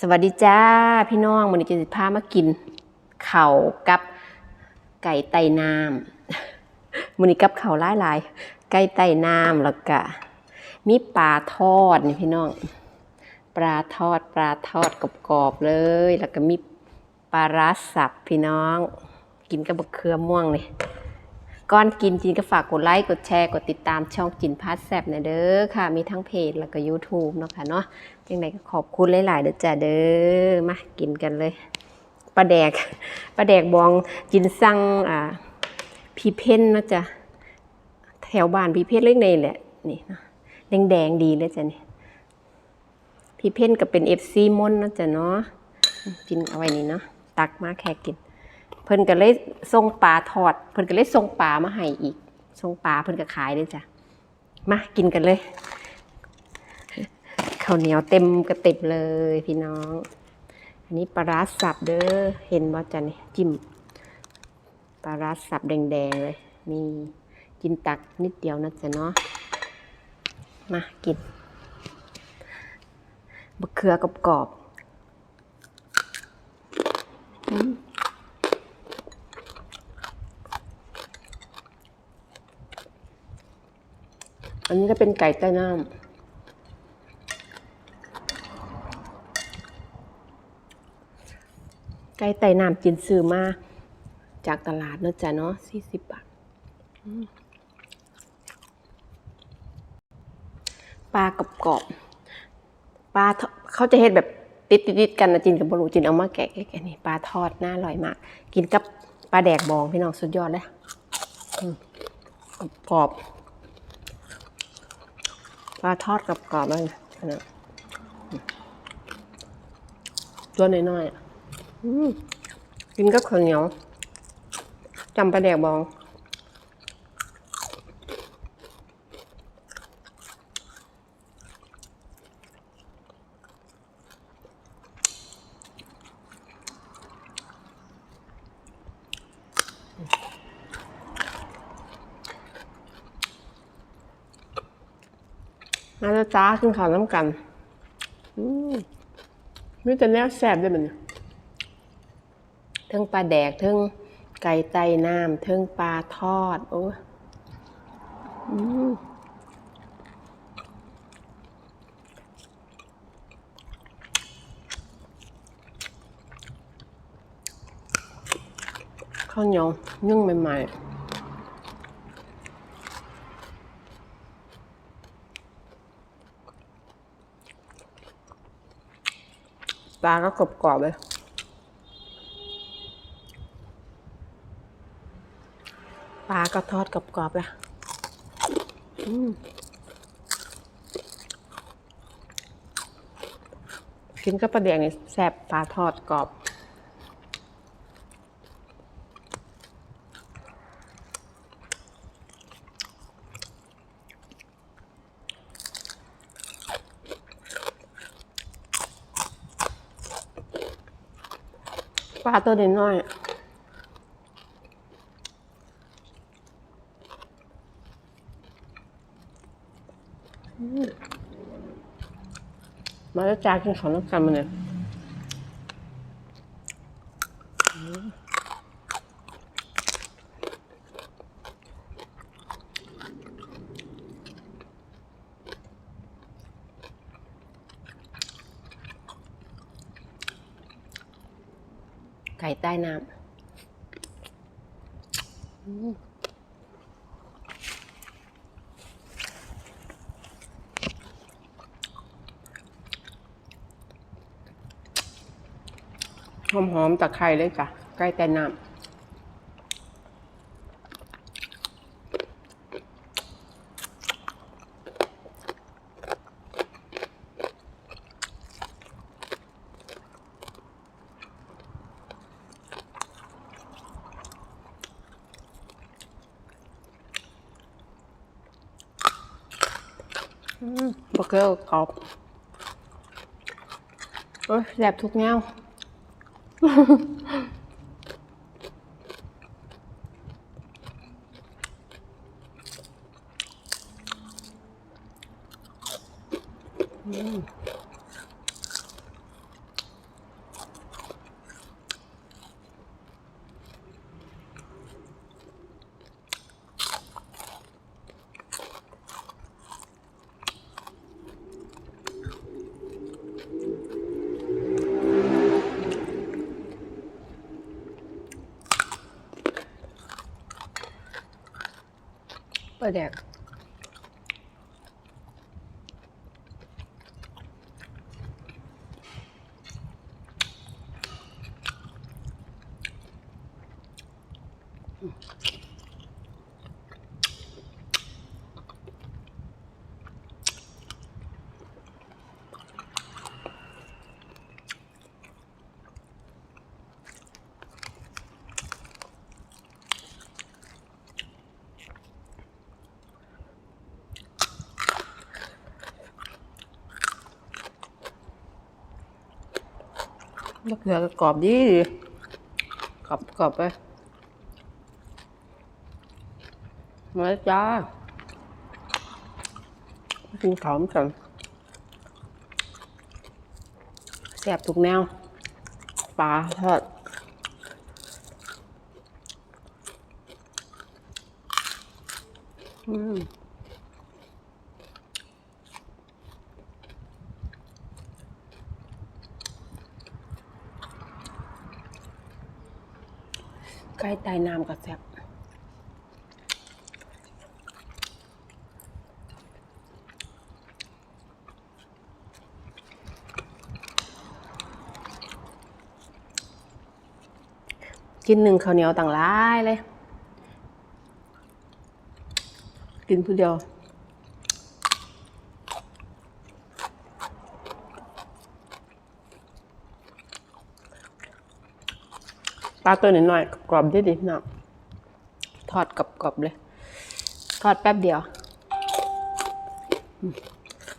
สวัสดีจ้าพี่น้องวันนี้จะพามากินเข่ากับไก่ไต่น้ำวันนี้กับเข่าวหลายไก่ไต่น้ำแล้วก็มีปลาทอดนี่พี่น้องปลาทอดปลาทอดกรอบๆเลย แล้วก็มีปลาร้าสับพี่น้อง กินกับมะเขือม่วงเลย ก่อนกินจินก็ฝากกดไลค์กดแชร์กดติดตามช่องจินพาสแซบนะเด้อค่ะ มีทั้งเพจแล้วก็ YouTube เนาะค่ะเนาะยังไงก็ขอบคุณหลายๆเด้อจ้าเด้อมากินกันเลยปลาแดกปลาแดกบองจินสั่งอ่าพีเพ่นนาะจ้ะแถวบ้านพีเพ่นเล็กในแหละนี่เนาะแดงดีเลยจ้ะนี่พีเพ่นก็เป็นเอฟซีมอนนาะจ้ะเนาะกินเอาไว้นี่เนาะตักมาแค่กิน เพิ่นก็เลยส่งปลาทอด เพิ่นก็เลยส่งปลามาให้อีกส่งปลาเพิ่นก็ขายเลยจ้ะมากินกันเลยข้าวเหนียวเต็มกระติบเลยพี่น้อง อันนี้ปลาร้าสับเด้อเห็นว่าจะนี่จิ้มปลาร้าสับแดงๆเลยมีกินตักนิดเดียวนะจ๊ะเนาะมากินบะเขือกรอบๆ อันนี้ก็เป็นไก่ใต้น้ำไก่ไต่น้ำจินซื้อมา จากตลาดเนอะจ๊ะเนาะสี่สิบบาทปลากรอบปลาเขาจะเห็ดแบบติดติดๆกันนะจินกับบรูจินเอามาแกะแกะนี่ปลาทอดน่าอร่อยมาก กินกับปลาแดกบองพี่น้องสุดยอดเลยกรอบ ลาทอดกรอบๆเลยนะตัวน้อยๆอะกินกับข้าวเหนียวจำปลาแดกบอง มาแล้วจ้าขึ้นข่าวน้ำกันอืมมีแต่แนวแซ่บด้วยมันเนี่ยเทิงปลาแดกเทิงไก่ไตน้ำเทิงปลาทอด โอ้ยอืมข้าวเหนียวนึ่งใหม่ๆ ปลาก็กรอบๆเลย ปลาก็ทอดกรอบๆละอืมกินกับปลาแดงนี่แซ่บปลาทอดกรอบ ปลาตัวน้อยมาแล้วจ้ากินของน้ำกันมาเนี่ย ไก่ใต้น้ำหอมๆตะไคร้เลยจ้ะไก่ใต้น้ำ บะเกอร์กรอบโอ้ยแสบทุกแนวอืม ป ลาแดกมะเขือกรอบดีกรอบกรอบไปมาจ้ากินขาวกันแซ่บทุกแนวปลาทอดอืม ใกล้ใต้น้ำกับแซ่บกินหนึ่งข้าวเหนียวต่างร้ายเลย กินผู้เดียว ปลาตัวนิดหน่อยๆกรอบดีดีๆหน้องทอดกรอบๆเลย ทอดแป๊บเดียว